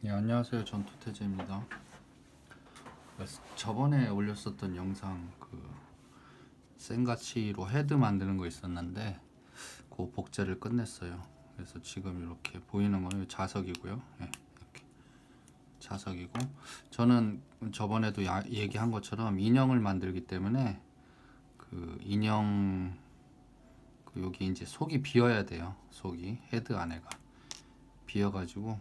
네, 안녕하세요. 전 토태재입니다. 그래서 저번에 올렸었던 영상 그 생가치로 헤드 만드는 거 있었는데 그 복제를 끝냈어요. 그래서 지금 이렇게 보이는 거는 자석이고요. 예, 이렇게 자석이고 저는 저번에도 야- 얘기한 것처럼 인형을 만들기 때문에 그 인형 그 여기 이제 속이 비어야 돼요. 속이 헤드 안에가 비어가지고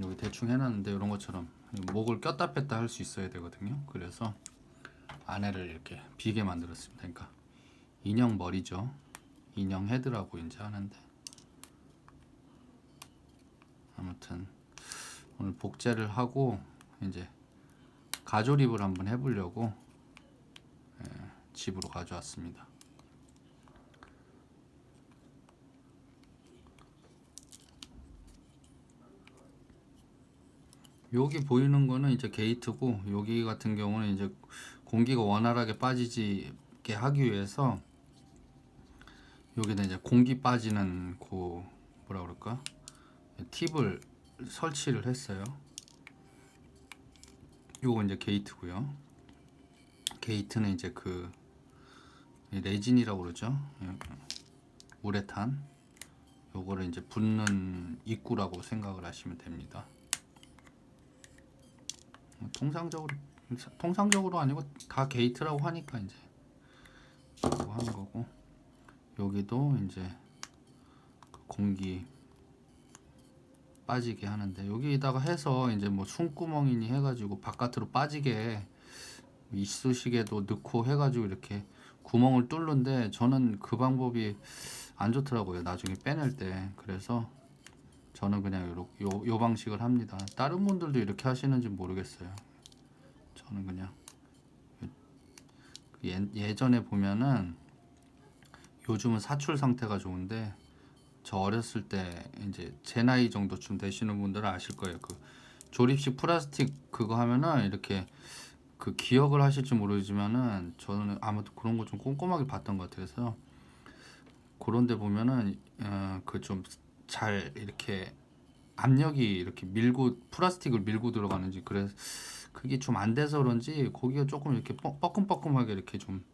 여기 대충 해놨는데 이런 것처럼 목을 꼈다 뺐다 할 수 있어야 되거든요. 그래서 안에를 이렇게 비게 만들었습니다. 그러니까 인형 머리죠. 인형 헤드라고 이제 하는데 아무튼 오늘 복제를 하고 이제 가조립을 한번 해보려고 예, 집으로 가져왔습니다. 여기 보이는 거는 이제 게이트고 여기 같은 경우는 이제 공기가 원활하게 빠지게 하기 위해서 여기는 이제 공기 빠지는 그 뭐라 그럴까 팁을 설치를 했어요. 요거 이제 게이트고요. 게이트는 이제 그 레진이라고 그러죠. 예, 우레탄. 요거를 이제 붓는 입구라고 생각을 하시면 됩니다. 뭐 통상적으로 통상적으로 아니고 다 게이트라고 하니까 이제 그거 하는 거고. 여기도 이제 그 공기 빠지게 하는데 여기다가 해서 이제 뭐 숨구멍이니 해가지고 바깥으로 빠지게 이쑤시개도 넣고 해가지고 이렇게 구멍을 뚫는데 저는 그 방법이 안 좋더라고요 나중에 빼낼 때. 그래서 저는 그냥 요, 요, 요 방식을 합니다. 다른 분들도 이렇게 하시는지 모르겠어요. 저는 그냥 그 예, 예전에 보면은 요즘은 사출 상태가 좋은데 저 어렸을 때 이제 제 나이 정도쯤 되시는 분들은 아실 거예요. 그 조립식 플라스틱 그거 하면은 이렇게 그 기억을 하실지 모르지만은 저는 아무튼 그런 거 좀 꼼꼼하게 봤던 것 같아서 그런데 보면은 어, 그좀 잘 이렇게 압력이 이렇게 밀고 플라스틱을 밀고 들어가는지 그래 그게 좀 안 돼서 그런지 고기가 조금 이렇게 뻐- 뻐끔뻐끔하게 이렇게 좀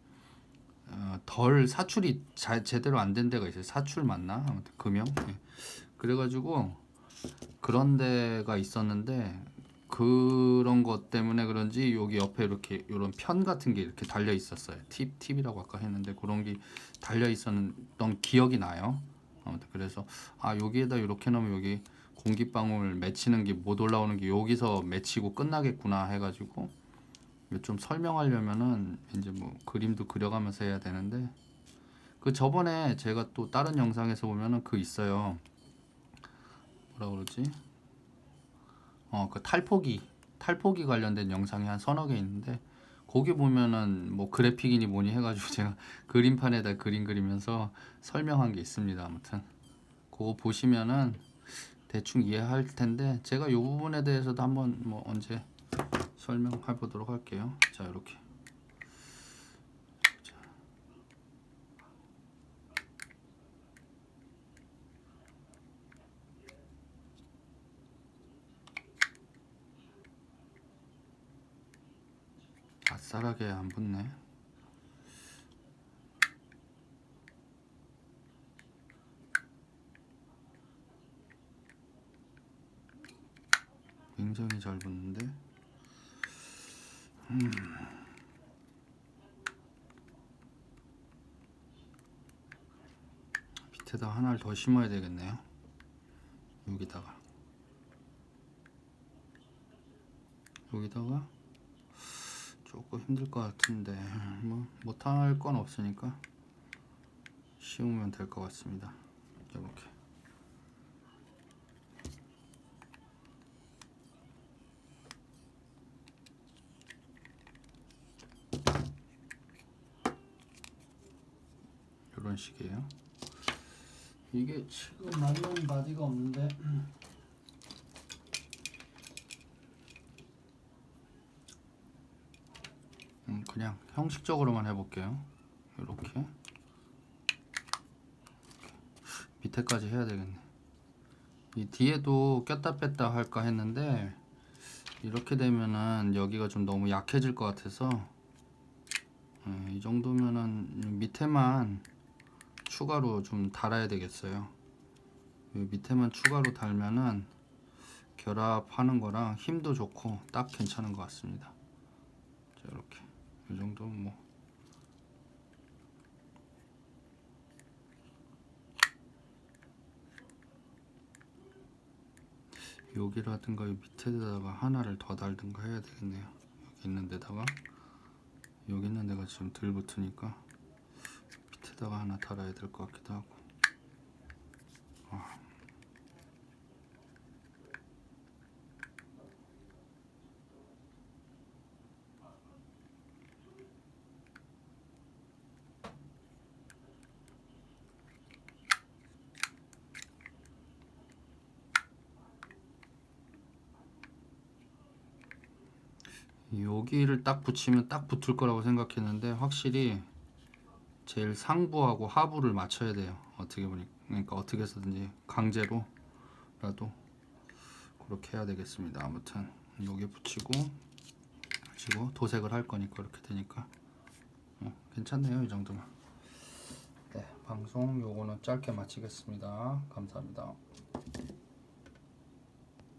덜 사출이 자, 제대로 안 된 데가 있어요. 사출 맞나? 아무튼 금형. 예. 그래가지고 그런 데가 있었는데 그런 것 때문에 그런지 여기 옆에 이렇게 이런 편 같은 게 이렇게 달려 있었어요. 팁 팁이라고 아까 했는데 그런 게 달려 있었던 기억이 나요. 아무튼 그래서 아 여기에다 이렇게 넣으면 여기 공기방울 맺히는 게 못 올라오는 게 여기서 맺히고 끝나겠구나 해가지고 좀 설명하려면은 이제 뭐 그림도 그려가면서 해야 되는데 그 저번에 제가 또 다른 영상에서 보면은 그 있어요. 뭐라 그러지? 어 그 탈포기 탈포기 관련된 영상이 한 서너 개 있는데 거기 보면은 뭐 그래픽이니 뭐니 해가지고 제가 그림판에다 그림 그리면서 설명한 게 있습니다. 아무튼 그거 보시면은 대충 이해할 텐데 제가 이 부분에 대해서도 한번 뭐 언제 설명해 보도록 할게요. 자 이렇게 자. 아싸하게 안 붙네. 굉장히 잘 붙는데. 음. 밑에다 하나를 더 심어야 되겠네요. 여기다가. 여기다가 조금 힘들 것 같은데 뭐 못할 건 없으니까 쉬우면 될 것 같습니다. 이렇게. 이런 식이에요. 이게 지금 맞는 바디가 없는데 그냥 형식적으로만 해볼게요. 이렇게 밑에까지 해야 되겠네. 이 뒤에도 꼈다 뺐다 할까 했는데 이렇게 되면은 여기가 좀 너무 약해질 것 같아서 예, 이 정도면은 밑에만 추가로 좀 달아야 되겠어요. 이 밑에만 추가로 달면은 결합하는 거랑 힘도 좋고 딱 괜찮은 것 같습니다. 자, 이렇게 이 정도면 뭐 여기라든가 이 밑에다가 하나를 더 달든가 해야 되겠네요. 여기 있는 데다가 여기 있는 데가 지금 덜 붙으니까 밑에다가 하나 달아야 될 것 같기도 하고. 아. 여기를 딱 붙이면 딱 붙을 거라고 생각했는데 확실히 제일 상부하고 하부를 맞춰야 돼요. 어떻게 보니 그러니까 어떻게 해서든지 강제로라도 그렇게 해야 되겠습니다. 아무튼 여기 붙이고 붙이고 도색을 할 거니까 그렇게 되니까 어, 괜찮네요 이 정도면. 네 방송 요거는 짧게 마치겠습니다. 감사합니다.